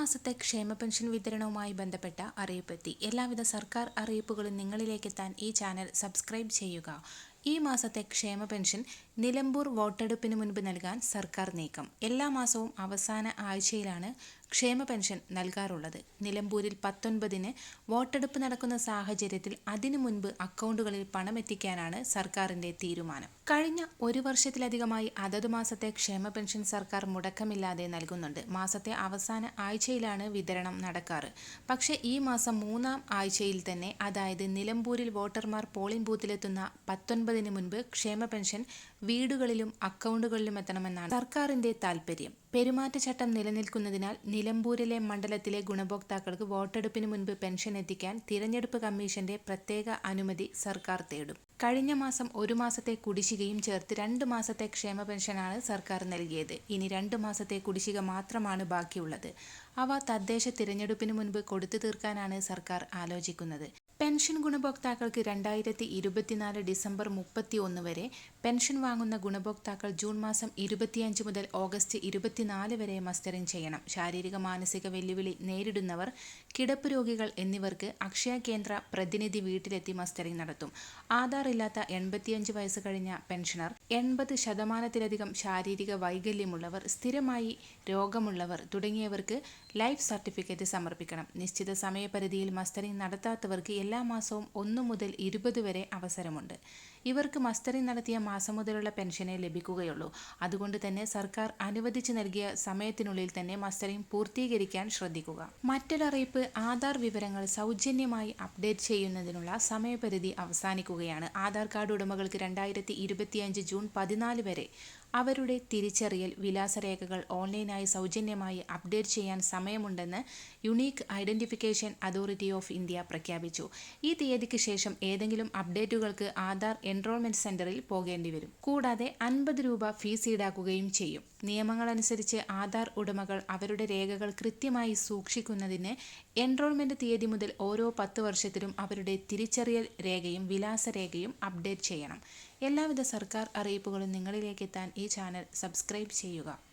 മാസത്തെ ക്ഷേമ പെൻഷൻ വിതരണവുമായി ബന്ധപ്പെട്ട അറിയിപ്പെത്തി എല്ലാവിധ സർക്കാർ അറിയിപ്പുകളും നിങ്ങളിലേക്കെത്താൻ ഈ ചാനൽ സബ്സ്ക്രൈബ് ചെയ്യുക. ഈ മാസത്തെ ക്ഷേമ പെൻഷൻ നിലമ്പൂർ വോട്ടെടുപ്പിന് മുൻപ് നൽകാൻ സർക്കാർ നീക്കം. എല്ലാ മാസവും അവസാന ആഴ്ചയിലാണ് ക്ഷേമ പെൻഷൻ നൽകാറുള്ളത്. നിലമ്പൂരിൽ പത്തൊൻപതിന് വോട്ടെടുപ്പ് നടക്കുന്ന സാഹചര്യത്തിൽ അതിനു മുൻപ് അക്കൗണ്ടുകളിൽ പണം എത്തിക്കാനാണ് സർക്കാരിന്റെ തീരുമാനം. കഴിഞ്ഞ ഒരു വർഷത്തിലധികമായി അതത് മാസത്തെ ക്ഷേമ പെൻഷൻ സർക്കാർ മുടക്കമില്ലാതെ നൽകുന്നുണ്ട്. മാസത്തെ അവസാന ആഴ്ചയിലാണ് വിതരണം നടക്കാറ്. പക്ഷേ ഈ മാസം മൂന്നാം ആഴ്ചയിൽ തന്നെ അതായത് നിലമ്പൂരിൽ വോട്ടർമാർ പോളിംഗ് ബൂത്തിലെത്തുന്ന പത്തൊൻപതിന് മുൻപ് ക്ഷേമ പെൻഷൻ വീടുകളിലും അക്കൗണ്ടുകളിലും എത്തണമെന്നാണ് സർക്കാരിന്റെ താൽപര്യം. പെരുമാറ്റച്ചട്ടം നിലനിൽക്കുന്നതിനാൽ നിലമ്പൂരിലെ മണ്ഡലത്തിലെ ഗുണഭോക്താക്കൾക്ക് വോട്ടെടുപ്പിന് മുൻപ് പെൻഷൻ എത്തിക്കാൻ തിരഞ്ഞെടുപ്പ് കമ്മീഷന്റെ പ്രത്യേക അനുമതി സർക്കാർ തേടും. കഴിഞ്ഞ മാസം ഒരു മാസത്തെ കുടിശ്ശികയും ചേർത്ത് രണ്ട് മാസത്തെ ക്ഷേമ പെൻഷനാണ് സർക്കാർ നൽകിയത്. ഇനി രണ്ട് മാസത്തെ കുടിശ്ശിക മാത്രമാണ് ബാക്കിയുള്ളത്. അവ തദ്ദേശ തിരഞ്ഞെടുപ്പിന് മുൻപ് കൊടുത്തു തീർക്കാനാണ് സർക്കാർ ആലോചിക്കുന്നത്. പെൻഷൻ ഗുണഭോക്താക്കൾക്ക് രണ്ടായിരത്തി ഇരുപത്തിനാല് ഡിസംബർ മുപ്പത്തി ഒന്ന് വരെ പെൻഷൻ വാങ്ങുന്ന ഗുണഭോക്താക്കൾ ജൂൺ മാസം ഇരുപത്തിയഞ്ച് മുതൽ ഓഗസ്റ്റ് ഇരുപത്തിനാല് വരെ മസ്റ്ററിംഗ് ചെയ്യണം. ശാരീരിക മാനസിക വെല്ലുവിളി നേരിടുന്നവർ കിടപ്പ് രോഗികൾ എന്നിവർക്ക് അക്ഷയ കേന്ദ്ര പ്രതിനിധി വീട്ടിലെത്തി മസ്റ്ററിംഗ് നടത്തും. ആധാർ ഇല്ലാത്ത എൺപത്തിയഞ്ച് വയസ്സ് കഴിഞ്ഞ പെൻഷനർ എൺപത് ശതമാനത്തിലധികം ശാരീരിക വൈകല്യമുള്ളവർ സ്ഥിരമായി രോഗമുള്ളവർ തുടങ്ങിയവർക്ക് ലൈഫ് സർട്ടിഫിക്കറ്റ് സമർപ്പിക്കണം. നിശ്ചിത സമയപരിധിയിൽ മസ്റ്ററിംഗ് നടത്താത്തവർക്ക് എല്ലാ മാസവും ഒന്ന് മുതൽ ഇരുപത് വരെ അവസരമുണ്ട്. ഇവർക്ക് മസ്റ്ററിംഗ് നടത്തിയ മാസം മുതലുള്ള പെൻഷനെ ലഭിക്കുകയുള്ളൂ. അതുകൊണ്ട് തന്നെ സർക്കാർ അനുവദിച്ചു നൽകിയ സമയത്തിനുള്ളിൽ തന്നെ മസ്റ്ററിംഗ് പൂർത്തീകരിക്കാൻ ശ്രദ്ധിക്കുക. മറ്റൊരറിയിപ്പ് ആധാർ വിവരങ്ങൾ സൗജന്യമായി അപ്ഡേറ്റ് ചെയ്യുന്നതിനുള്ള സമയപരിധി അവസാനിക്കുകയാണ്. ആധാർ കാർഡ് ഉടമകൾക്ക് രണ്ടായിരത്തി ജൂൺ പതിനാല് വരെ അവരുടെ തിരിച്ചറിയൽ വിലാസരേഖകൾ ഓൺലൈനായി സൗജന്യമായി അപ്ഡേറ്റ് ചെയ്യാൻ സമയമുണ്ടെന്ന് unique identification authority of India പ്രഖ്യാപിച്ചു. ഈ തീയതിക്ക് ശേഷം ഏതെങ്കിലും അപ്ഡേറ്റുകൾക്ക് ആധാർ എൻറോൾമെന്റ് സെന്ററിൽ പോകേണ്ടി വരും കൂടാതെ അൻപത് രൂപ ഫീസ് ഈടാക്കുകയും ചെയ്യും. നിയമങ്ങളനുസരിച്ച് ആധാർ ഉടമകൾ അവരുടെ രേഖകൾ കൃത്യമായി സൂക്ഷിക്കുന്നതിന് എൻറോൾമെന്റ് തീയതി മുതൽ ഓരോ പത്ത് വർഷത്തിലും അവരുടെ തിരിച്ചറിയൽ രേഖയും വിലാസരേഖയും അപ്ഡേറ്റ് ചെയ്യണം. എല്ലാവിധ സർക്കാർ അറിയിപ്പുകളും നിങ്ങളിലേക്ക് എത്താൻ ഈ ചാനൽ സബ്സ്ക്രൈബ് ചെയ്യുക.